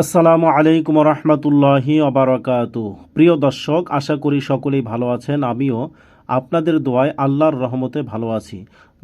আসসালামু আলাইকুম রহমতুল্লাহি অবরাকাত প্রিয় দর্শক, আশা করি সকলেই ভালো আছেন, আমিও আপনাদের দোয়ায় আল্লাহর রহমতে ভালো আছি।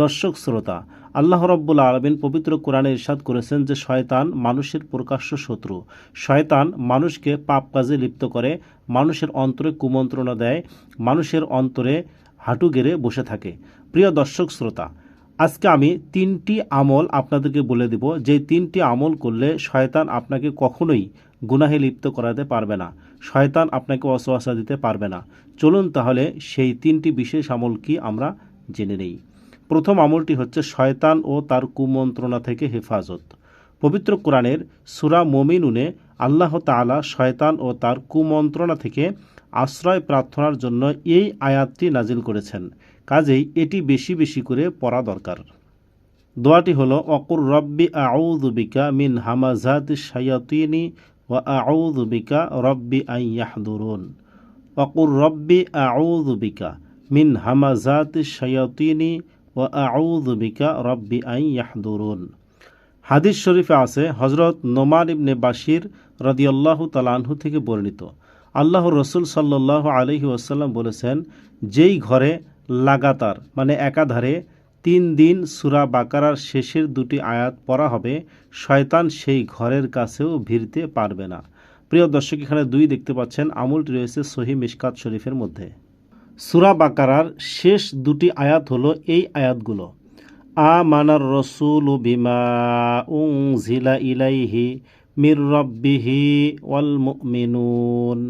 দর্শক, শ্রোতা, আল্লাহ রব্বুল আলমিন পবিত্র কোরআনে ইরশাদ করেছেন যে শয়তান মানুষের প্রকাশ্য শত্রু। শয়তান মানুষকে পাপ কাজে লিপ্ত করে, মানুষের অন্তরে কুমন্ত্রণা দেয়, মানুষের অন্তরে হাঁটু গেড়ে বসে থাকে। প্রিয় দর্শক, শ্রোতা আজকে আমি তিনটি আমল আপনাদেরকে বলে দিব। যে তিনটি আমল করলে শয়তান আপনাকে কখনোই গুনাহে লিপ্ত করাতে পারবে না। শয়তান আপনাকে অসোয়াশা দিতে পারবে না। চলুন তাহলে সেই তিনটি বিশেষ আমল কি আমরা জেনে নেই। প্রথম আমলটি হচ্ছে শয়তান ও তার কুমন্ত্রণা থেকে হেফাজত। পবিত্র কোরআনের সুরা মমিনুনে আল্লাহ তাআলা শয়তান ও তার কুমন্ত্রণা থেকে আশ্রয় প্রার্থনার জন্য এই আয়াতটি নাজিল করেছেন। কাজেই এটি বেশি বেশি করে পড়া দরকার। দোয়াটি হলো, অকুর রব্বি আউযুবিকা মিন হামাজাত শায়াতিনি ও আউযুবিকা রব্বি আন ইয়াহদুরুন। অকুর রব্বি আউযুবিকা মিন হামাজাত শায়াতিনি ওয়া আউযুবিকা রব্বি আন ইয়াহদুরুন। হাদিস শরীফে আছে হজরত নোমান ইবনে বাশির রদিয়াল্লাহু তালানহু থেকে বর্ণিত। আল্লাহ রসুল সাল্লাহ আলহি ওয়াসাল্লাম বলেছেন, যেই ঘরে লাগাতার মানে একাধারে তিন দিন সুরা বাকারার শেষের দুটি আয়াত পড়া হবে, শয়তান সেই ঘরের কাছেও ভিড়তে পারবে না। প্রিয় দর্শক, এখানে দুই দেখতে পাচ্ছেন, আমলটি রয়েছে সহি মিশকাত শরীফের মধ্যে। সুরা বাকারার শেষ দুটি আয়াত হলো এই আয়াতগুলো। আমানার রসুল বিমা উং জিলা ইলাইহি মির রব্বিহি ওয়াল মুমিনুন।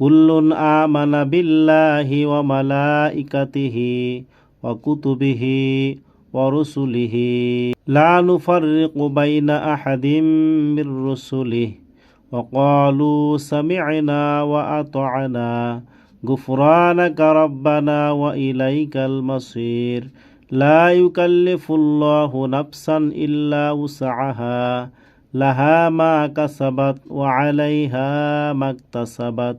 কুল্লুন আমানা বিল্লাহি ওয়া মালাইকাতিহি ওয়া কুতুবিহি ওয়া রুসুলিহি লা নুফাররিকু বাইনা আহাদিম মির রুসুলিহি ওয়া ক্বালু সামি'না ওয়া আতা'না غفرانك ربنا وإليك المصير لا يكلف الله نفسا إلا وسعها لها ما كسبت وعليها ما اكتسبت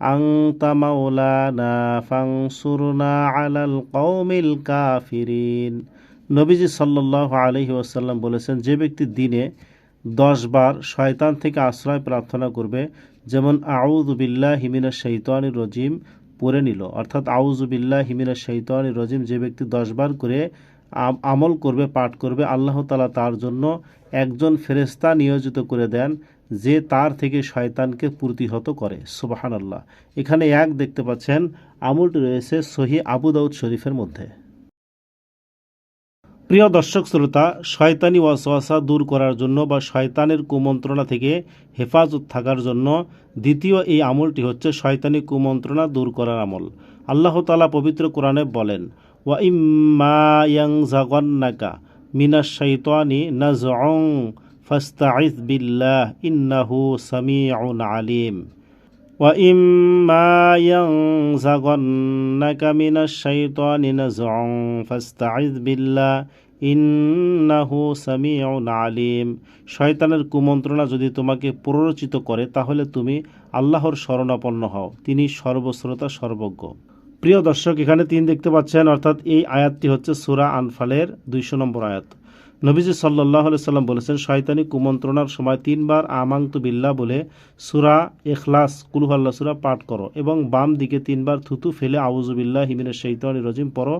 أنت مولانا فانصرنا على القوم الكافرين নবীজি সাল্লাহ আলহি ওয়াসাল্লাম বলেছেন যে ব্যক্তি দিনে দশ বার শয়তান থেকে আশ্রয় প্রার্থনা করবে যেমন আউজুবিল্লাহ হিমিনা শৈতানি রজিম পড়ে নিল অর্থাৎ আউজুবিল্লাহ হিমিনা শৈতানি রজিম যে ব্যক্তি দশবার করে আমল করবে পাঠ করবে আল্লাহ তালা তার জন্য একজন ফেরেস্তা নিয়োজিত করে দেন যে তার থেকে শয়তানকে প্রতিহত করে। সুবাহান আল্লাহ এখানে এক দেখতে পাচ্ছেন আমলটি রয়েছে সহি আবু দাউদ শরীফের মধ্যে। প্রিয় দর্শক শ্রোতা, শয়তানি ওয়াসওয়াসা দূর করার জন্য বা শয়তানের কুমন্ত্রণা থেকে হেফাজত থাকার জন্য দ্বিতীয় এই আমলটি হচ্ছে শয়তানি কুমন্ত্রণা দূর করার আমল। আল্লাহ তালা পবিত্র কোরআনে বলেন, ওয়া ইম্মায়াং জাগন্নাকা মিনা শৈতানি নাজং ফাস্তাইজ বিল্লাহ ইন্নাহু সামিউন আলিম وإما ينزغنك من الشيطان نزع فاستعذ بالله ইন্নাহু সামিউন আলিম শয়তানের কুমন্ত্রণা যদি তোমাকে প্ররোচিত করে তাহলে তুমি আল্লাহর শরণাপন্ন হও তিনি সর্বশ্রোতা সর্বজ্ঞ প্রিয় দর্শক এখানে তিন দেখতে পাচ্ছেন অর্থাৎ এই আয়াতটি হচ্ছে সুরা আনফালের দুইশো নম্বর আয়াত নবীজি সাল্লাহ সাল্লাম বলেছেন, শয়তানি কুমন্ত্রণার সময় তিনবার আমাংতু বিল্লা বলে সুরা এখলাস কুলুহাল্লা সুরা, পাঠ করো এবং বাম দিকে তিনবার থুতু ফেলে আউজুবিল্লাহ হিমিনের শৈতানি রজিম পড়ো,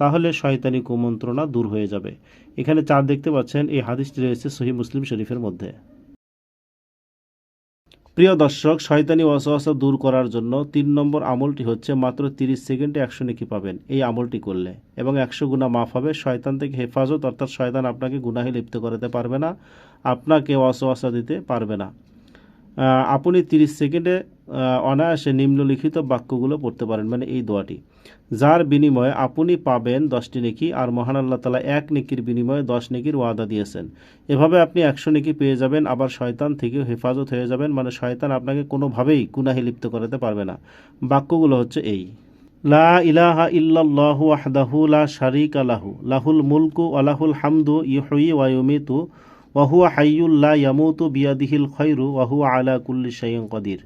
তাহলে শয়তানি কুমন্ত্রণা দূর হয়ে যাবে। এখানে চার দেখতে পাচ্ছেন, এই হাদিসটি রয়েছে সহি মুসলিম শরীফের মধ্যে। প্রিয় দর্শক, শয়তানি ওয়াসওয়াসা দূর করার জন্য তিন নম্বর আমলটি হচ্ছে মাত্র তিরিশ সেকেন্ডে একশো নেকি পাবেন। এই আমলটি করলে এবং একশো গুণা মাফ হবে। শয়তান থেকে হেফাজত, অর্থাৎ শয়তান আপনাকে গুনাহে লিপ্ত করাতে পারবে না, আপনাকে ওয়াসওয়াসা দিতে পারবে না। আপনি তিরিশ সেকেন্ডে অনায়াসে নিম্নলিখিত বাক্যগুলো পড়তে পারেন মানে এই দোয়াটি। যার বিনিময়ে আপনি পাবেন দশটি নেকি আর মহান আল্লাহ তালা এক নেকির বিনিময়ে দশ নেকির ওয়াদা দিয়েছেন। এভাবে আপনি একশো নেকি পেয়ে যাবেন, আবার শয়তান থেকেও হেফাজত হয়ে যাবেন। মানে শয়তান আপনাকে কোনোভাবেই কুনাহে লিপ্ত করাতে পারবে না। বাক্যগুলো হচ্ছে এই। লা ইলাহা ইল্লাল্লাহু ওয়াহদাহু লা শারীকা লাহু, লাহুল মুলকু ওয়া লাহুল হামদু ইউহয়ি ওয়া ইউমিতু, ওয়া হুয়া হাইয়ুল লা ইয়ামুতু বিয়াদিহিল খায়রু, ওয়া আলা কুল্লি শাইইন কাদির।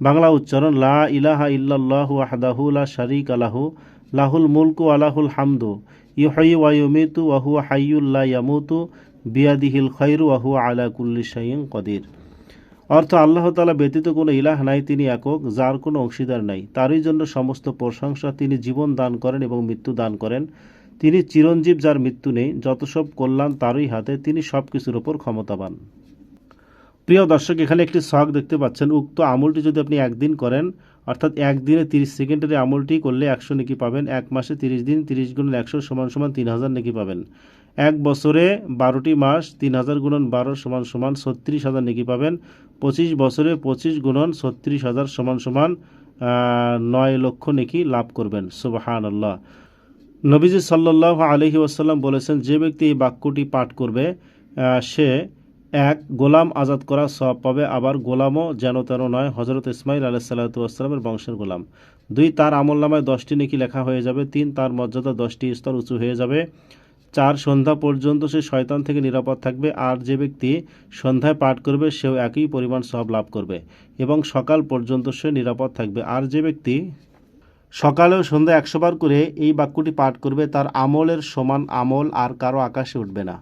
বাংলা উচ্চারণ, লা ইলাহা ইল্লাল্লাহু ওয়াহদাহু লা শারীকা লাহু, লাহুল মুলকু ওয়া লাহুল হামদু, ইউহয়ি ওয়া ইউমিতু ওয়া হুয়া হাইয়ুল লা ইয়ামুতু, বিয়াদিহিল খায়রু ওয়া হুয়া আলা কুল্লি শাইইন কাদির। অর্থ, আল্লাহ তালা ব্যতীত কোনো ইলাহ নাই, তিনি একক, যার কোনো অংশীদার নাই। তারই জন্য সমস্ত প্রশংসা তিনি জীবন দান করেন এবং মৃত্যু দান করেন। তিনি চিরঞ্জীব, যার মৃত্যু নেই, যত সব কল্যাণ তারই হাতে, তিনি সব কিছুর ওপর ক্ষমতাবান। প্রিয় দর্শক, এখানে একটি শখ দেখতে পাচ্ছেন। উক্ত আমলটি যদি আপনি একদিন করেন, অর্থাৎ একদিনে তিরিশ সেকেন্ডের আমলটি করলে একশো নেকি পাবেন, এক মাসে তিরিশ দিন তিরিশ গুণন একশো সমান সমান তিন হাজার নেকি পাবেন। এক বছরে বারোটি মাস তিন হাজার গুণন বারো সমান সমান ছত্রিশ হাজার নেকি পাবেন, পঁচিশ বছরে পঁচিশ গুণন ছত্রিশ হাজার সমান সমান নয় লক্ষ নেকি লাভ করবেন। সুবাহান আল্লাহ নবীজি সাল্লাহ আলহি ওয়াসাল্লাম বলেছেন, যে ব্যক্তি এই বাক্যটি পাঠ করবে সে এক গোলাম আজাদ করা সব পাবে, আবার গোলামও যেন তেন নয় হজরত ইসমাইল আলাহ সাল্লাতামের বংশের গোলাম। দুই, তার আমল নামায় দশটি নেকি লেখা হয়ে যাবে। তিন, তার মর্যাদা দশটি স্তর উঁচু হয়ে যাবে। চার, সন্ধ্যা পর্যন্ত সে শয়তান থেকে নিরাপদ থাকবে, আর যে ব্যক্তি সন্ধ্যায় পাঠ করবে, সেও একই পরিমাণ সব লাভ করবে, এবং সকাল পর্যন্ত সে নিরাপদ থাকবে। আর যে ব্যক্তি সকালে ও সন্ধ্যা একশো বার করে এই বাক্যটি পাঠ করবে, তার আমলের সমান আমল আর কারও আকাশে উঠবে না।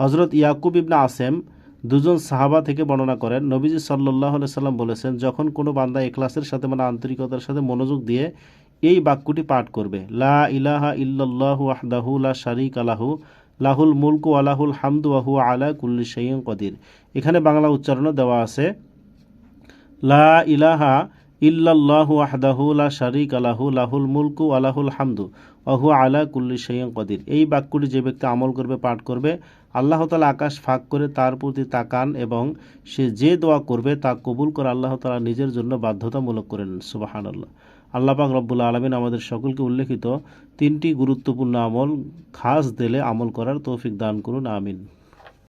হজরত ইয়াকুব ইবনা আসেম দুজন সাহাবা থেকে বর্ণনা করেন, নবীজি সাল্লাহ সাল্লাম বলেছেন, যখন কোনো বান্দা এখলাসের সাথে মানে আন্তরিকতার সাথে মনোযোগ দিয়ে এই বাক্যটি পাঠ করবে, লা ইলাহা ইল্লাল্লাহু আহদাহু লা শারিক আলাহু লাহুল মুলকু আলাহুল হামদু আহু আলা কুল্লি শাইইন কদির। এখানে বাংলা উচ্চারণও দেওয়া আছে, লা ইলাহা ওয়াহদাহু লা শারীকা লাহু, লাহুল মুলকু ওয়া লাহুল হামদু হুয়া আলা কুল্লি শাইইন কদির। এই বাক্যটি যে ব্যক্তি আমল করবে, পাঠ করবে, আল্লাহ তালা আকাশ ফাঁক করে তার প্রতি তাকান এবং সে যে দোয়া করবে তা কবুল করে আল্লাহ তালা নিজের জন্য বাধ্যতামূলক করেন। সুবাহান আল্লাহ আল্লাহ পাক রব্বুল আলমিন আমাদের সকলকে উল্লেখিত তিনটি গুরুত্বপূর্ণ আমল খাস দিলে আমল করার তৌফিক দান করুন, আমিন।